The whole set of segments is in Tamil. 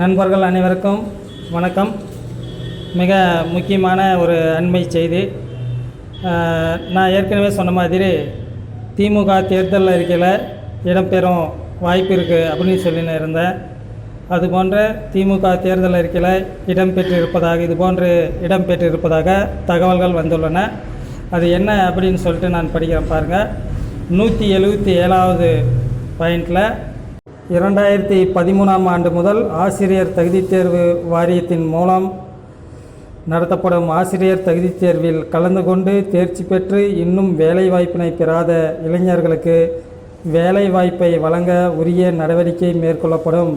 நண்பர்கள் அனைவருக்கும் வணக்கம். மிக முக்கியமான ஒரு அண்மை செய்தி. நான் ஏற்கனவே சொன்ன மாதிரி திமுக தேர்தல் அறிக்கையில் இடம்பெறும் வாய்ப்பு இருக்குது அப்படின்னு சொல்லின்னு இருந்தேன். அது போன்ற திமுக தேர்தல் அறிக்கையில் இடம்பெற்றிருப்பதாக இது போன்று இடம்பெற்றிருப்பதாக தகவல்கள் வந்துள்ளன. அது என்ன அப்படின்னு சொல்லிட்டு நான் படிக்கிறேன் பாருங்கள் நூற்றி எழுபத்தி ஏழாவது பாயிண்டில் இரண்டாயிரத்தி பதிமூணாம் ஆண்டு முதல் ஆசிரியர் தகுதித் தேர்வு வாரியத்தின் மூலம் நடத்தப்படும் ஆசிரியர் தகுதித் தேர்வில் கலந்து கொண்டு தேர்ச்சி பெற்று இன்னும் வேலைவாய்ப்பினை பெறாத இளைஞர்களுக்கு வேலைவாய்ப்பை வழங்க உரிய நடவடிக்கை மேற்கொள்ளப்படும்.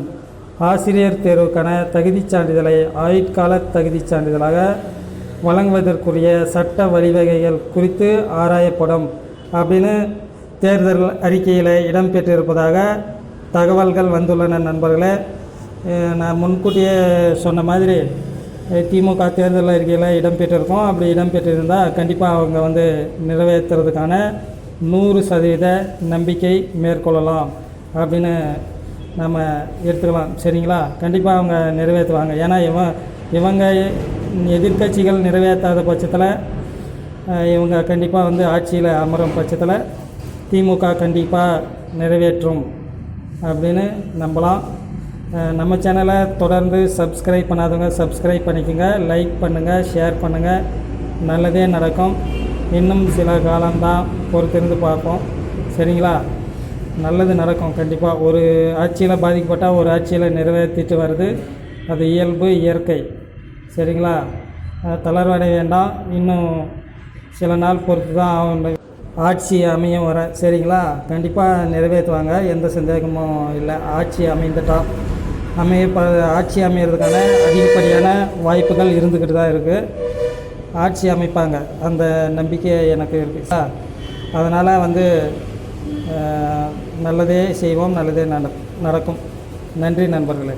ஆசிரியர் தேர்வுக்கான தகுதிச் சான்றிதழை ஆயுட்கால தகுதிச் சான்றிதழாக வழங்குவதற்குரிய சட்ட வழிவகைகள் குறித்து ஆராயப்படும் அப்படின்னு தேர்தல் அறிக்கையில் இடம்பெற்றிருப்பதாக தகவல்கள் வந்துள்ளன நண்பர்களே. நான் முன்கூட்டியே சொன்ன மாதிரி திமுக தேர்தல் அறிக்கையில் இடம்பெற்றிருக்கோம் அப்படி இடம்பெற்றிருந்தால் கண்டிப்பாக அவங்க வந்து நிறைவேற்றுறதுக்கான நூறு சதவீத நம்பிக்கை மேற்கொள்ளலாம் அப்படின்னு நம்ம எடுத்துக்கலாம். சரிங்களா? கண்டிப்பாக அவங்க நிறைவேற்றுவாங்க. ஏன்னா இவன் இவங்க எதிர்க்கட்சிகள் நிறைவேற்றாத பட்சத்தில் இவங்க கண்டிப்பாக வந்து ஆட்சியில் அமரும் பட்சத்தில் திமுக கண்டிப்பாக நிறைவேற்றும். அப்படின்னு நம்பலாம். நம்ம சேனலை தொடர்ந்து சப்ஸ்கிரைப் பண்ணாதவங்க சப்ஸ்கிரைப் பண்ணிக்கோங்க லைக் பண்ணுங்கள் ஷேர் பண்ணுங்கள் நல்லதே நடக்கும். இன்னும் சில காலம்தான் பொறுத்திருந்து பார்ப்போம். சரிங்களா? நல்லது நடக்கும் கண்டிப்பாக ஒரு ஆட்சியில் பாதிக்கப்பட்டால் ஒரு ஆட்சியில் நிறைவேற்றிட்டு வருது. அது இயல்பு இயற்கை. சரிங்களா? தளர்வடைய வேண்டாம். இன்னும் சில நாள் பொறுத்து தான் ஆகும் ஆட்சி அமையும் வர சரிங்களா? கண்டிப்பாக நிறைவேற்றுவாங்க. எந்த சந்தேகமும் இல்லை. ஆட்சி அமைந்துட்டா அமைய ப ஆட்சி அமைகிறதுக்கான அதிகப்படியான வாய்ப்புகள் இருந்துக்கிட்டு தான் இருக்குது ஆட்சி அமைப்பாங்க. அந்த நம்பிக்கை எனக்கு இருக்குது அதனால் வந்து நல்லதே செய்வோம் நல்லதே நட நடக்கும். நன்றி நண்பர்களே.